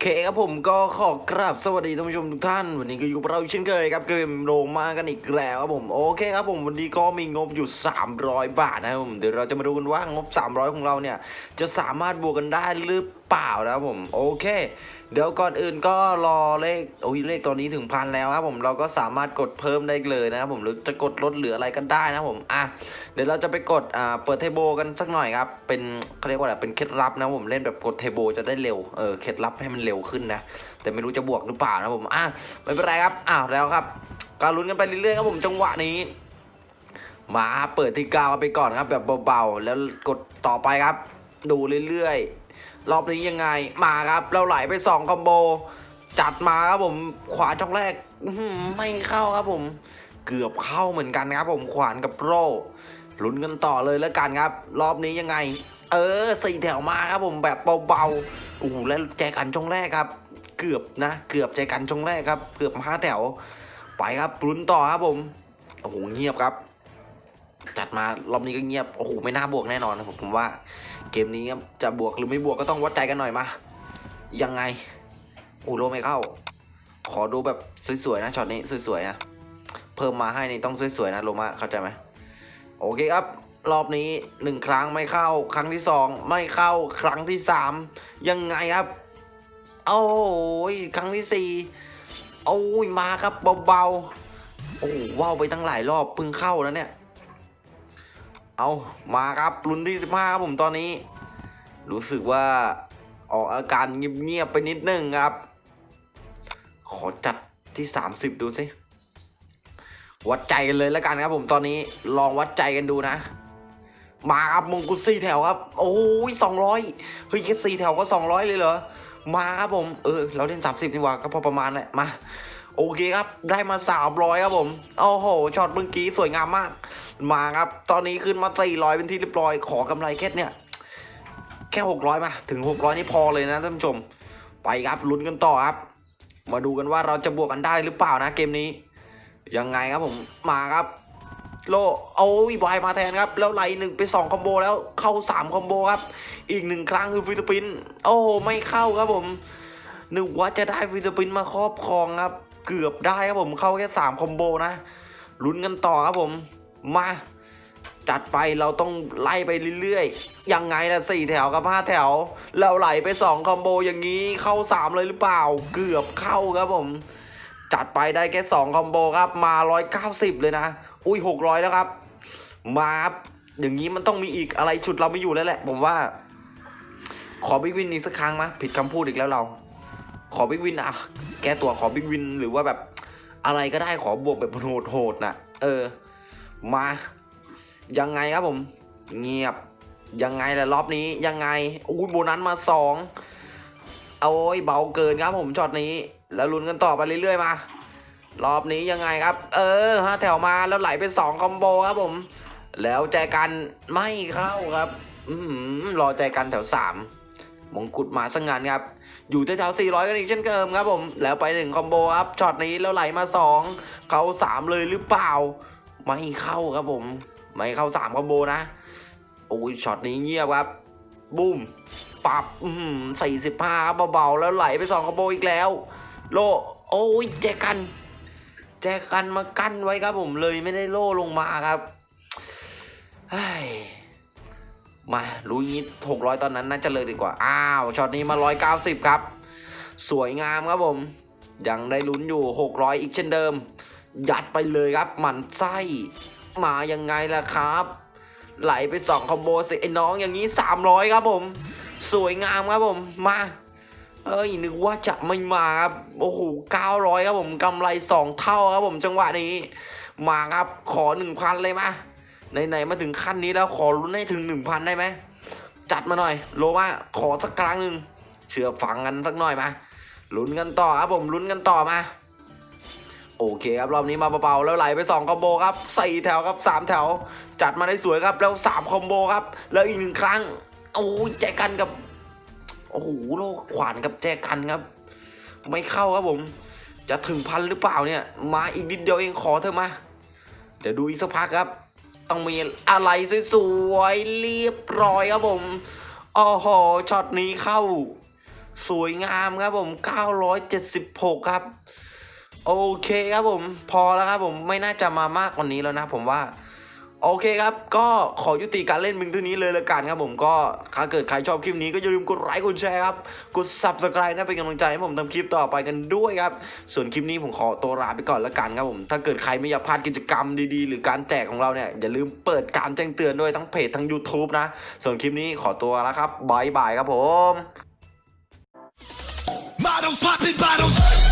เคครับผมก็ขอกราบสวัสดีท่านผู้ชมทุกท่าน วันนี้ก็อยู่กับเราเช่นเคยครับเกมโรงมากันอีกแล้วครับผมโอเคครับผมวันนี้ก็มีงบอยู่ 300 บาทนะครับผมเดี๋ยวเราจะมาดูกันว่างบ 300 ของเราเนี่ยจะสามารถบวกกันได้หรือเปล่านะครับผมโอเค เดี๋ยวก่อนอื่นก็รอเลขโอ้ยเลขตอนนี้ถึงพันแล้วครับผมเราก็สามารถกดเพิ่มได้เลยนะครับผมหรือจะกดลดเหลืออะไรก็ได้นะครับผมอะเดี๋ยวเราจะไปกดอ่าเปิดเทโบกันสักหน่อยครับเป็นเขาเรียกว่าอะไรเป็นเคล็ดลับนะผมเล่นแบบกดเทโบจะได้เร็วเออเคล็ดลับให้มันเร็วขึ้นนะแต่ไม่รู้จะบวกหรือเปล่านะผมอะไม่เป็นไรครับอ้าวแล้วครับก็ลุ้นกันไปเรื่อยๆครับผมจังหวะนี้มาเปิดที่กาวไปก่อนครับแบบเบาๆ แล้วกดต่อไปครับ ดูเรื่อยๆ รอบนี้ยังไง มาครับ เราไหลไปสองคอมโบ จัดมาครับผมขวาช่องแรกไม่เข้าครับผม เกือบเข้าเหมือนกันครับผมขวานกับโร่ลุ้นกันต่อเลยแล้วกันครับ รอบนี้ยังไง เออสี่แถวมาครับผมแบบเบาๆโอ้แล้วแจกันช่องแรกครับ เกือบนะ เกือบใจกันช่องแรกครับ เกือบห้าแถว ไปครับลุ้นต่อครับผมโอ้โหเงียบครับ จัดมารอบนี้ก็เงียบ โอ้โห ไม่น่าบวกแน่นอนนะผมผมว่า เกมนี้จะบวกหรือไม่บวกก็ต้องวัดใจกันหน่อยมา ยังไงโอ้โลไม่เข้า ขอดูแบบสวยๆนะช็อตนี้สวยๆนะเพิ่มมาให้นี่ต้องสวยๆนะโลมาเข้าใจไหมโอเคครับ รอบนี้หนึ่งครั้งไม่เข้า ครั้งที่สองไม่เข้าครั้งที่สามยังไงครับโอ้ยครั้งที่สี่โอ้ยมาครับเบาๆโอ้ว้าวไปตั้งหลายรอบเพิ่งเข้าแล้วเนี่ย เอามาครับลุ้นที่สิบห้าครับผมตอนนี้ รู้สึกว่าออกอาการเงียบๆไปนิดนึงครับ ขอจัดที่สามสิบดูสิวัดใจกันเลยแล้วกันครับผมตอนนี้ลองวัดใจกันดูนะ มาครับมงกุฎสี่แถวครับ โอ้ยสองร้อยเฮ้ยแค่สี่แถวก็สองร้อยเลยเหรอมาครับผมเออเราเล่นสามสิบดีกว่าก็พอประมาณแหละมา โอเคครับ ได้มาสามร้อยครับผมโอ้โหช็อตเมื่อกี้สวยงามมาก มาครับ ตอนนี้ขึ้นมาสี่ร้อยเป็นที่เรียบร้อยขอกำไรแค่เนี่ย แค่หกร้อยมา ถึงหกร้อยนี่พอเลยนะท่านผู้ชม ไปครับลุ้นกันต่อครับ มาดูกันว่าเราจะบวกกันได้หรือเปล่านะเกมนี้ ยังไงครับผมมาครับโลโอ้ยบอยมาแทนครับ แล้วไหลหนึ่งไปสองคอมโบแล้วเข้าสามคอมโบครับ อีกหนึ่งครั้งคือฟิลิปปินส์โอ้ไม่เข้าครับผมนึกว่าจะได้ฟิลิปปินส์มาครอบครองครับ เกือบได้ครับผมเข้าแค่สามคอมโบนะลุ้นกันต่อครับผมมาจัดไปเราต้องไล่ไปเรื่อยๆ ยังไงล่ะสี่แถวกับห้าแถว เราไหลไปสองคอมโบอย่างนี้เข้าสามเลยหรือเปล่า เกือบเข้าครับผม จัดไปได้แค่สองคอมโบครับมาร้อยเก้าสิบเลยนะ อุ้ยหกร้อยแล้วครับ มาครับอย่างนี้มันต้องมีอีกอะไรชุดเราไม่อยู่แล้วแหละ ผมว่า ขอบิ๊กวินอีกสักครั้งมะผิดคำพูดอีกแล้วเรา ขอบิ๊กวินอะแก้ตัวขอบิ๊กวิน หรือว่าแบบอะไรก็ได้ขอบวกแบบโหดๆนะเออ มา ยังไงครับผม เงียบ ยังไงล่ะรอบนี้ยังไงอุ้ยโบนัสมาสองโอ้ยเบาเกินครับผมช็อตนี้ แล้วลุ้นกันต่อไปเรื่อยๆมา รอบนี้ยังไงครับ เออห้าแถวมาแล้วไหลไปสองคอมโบครับผม แล้วแจกันไม่เข้าครับ อืมรอแจกันแถวสาม มงกุฎมาสังงานครับ อยู่แถวสี่ร้อยกันอีกเช่นเดิมครับผม แล้วไปหนึ่งคอมโบครับ ช็อตนี้แล้วไหลมาสองเข้าสามเลยหรือเปล่า ไม่เข้าครับผม ไม่เข้าสามคอมโบนะ โอ้ย ช็อตนี้เงียบครับ บุ้ม ปรับสี่สิบห้าเบาๆ แล้วไหลไปสองคอมโบอีกแล้ว โล โอ้ยแจกัน แจกันมากั้นไว้ครับผมเลยไม่ได้โล่ลงมาครับเฮ้ มารู้งี้หกร้อยตอนนั้นน่าจะเลยดีกว่า อ้าวช็อตนี้มาร้อยเก้าสิบครับ สวยงามครับผม ยังได้ลุ้นอยู่หกร้อยอีกเช่นเดิม ยัดไปเลยครับ หมันไส้มายังไงล่ะครับ ไหลไปสองคอมโบสิไอ้น้องอย่างนี้สามร้อยครับผม สวยงามครับผมมาเอ้ยนึกว่าจะไม่มาครับโอ้โหเก้าร้อยครับผมกำไรสองเท่าครับผมจังหวะนี้ มาครับขอหนึ่งพันเลยมา ไหนๆมาถึงขั้นนี้แล้วขอลุ้นให้ถึงหนึ่งพันได้ไหมจัดมาหน่อย โลมาขอสักครั้งหนึ่งเชื่อฟังกันสักหน่อยมาลุ้นกันต่อครับผมลุ้นกันต่อมาโอเคครับรอบนี้มาเบาๆแล้วไหลไป2คอมโบครับสี่แถวครับสามแถว จัดมาได้สวยครับแล้ว3คอมโบครับแล้วอีกหนึ่งครั้งโอ้ยแจกันกับโอ้โหโลกขวานกับแจกันครับ ไม่เข้าครับผม จะถึงพันหรือเปล่าเนี่ย มาอีกนิดเดียวเองขอเถอะมา เดี๋ยวดูอีกสักพักครับ ต้องมีอะไรสวยๆเรียบร้อยครับผมโอ้โหช็อตนี้เข้า สวยงามครับผม 976 ครับ โอเคครับผม พอแล้วครับผมไม่น่าจะมามากกว่านี้แล้วนะผมว่า โอเคครับ ก็ขอยุติการเล่นมึงเท่านี้เลยละกันครับผมก็ถ้าเกิดใครชอบคลิปนี้ก็อย่าลืมกดไลค์กดแชร์ครับ กด subscribe นะเป็นกำลังใจให้ผมทำคลิปต่อไปกันด้วยครับ ส่วนคลิปนี้ผมขอตัวลาไปก่อนละกันครับผม ถ้าเกิดใครไม่อยากพลาดกิจกรรมดีๆ หรือการแจกของเราเนี่ย อย่าลืมเปิดการแจ้งเตือนด้วยทั้งเพจทั้ง YouTube นะ ส่วนคลิปนี้ขอตัวแล้วครับบายบายครับผม Models popping bottles.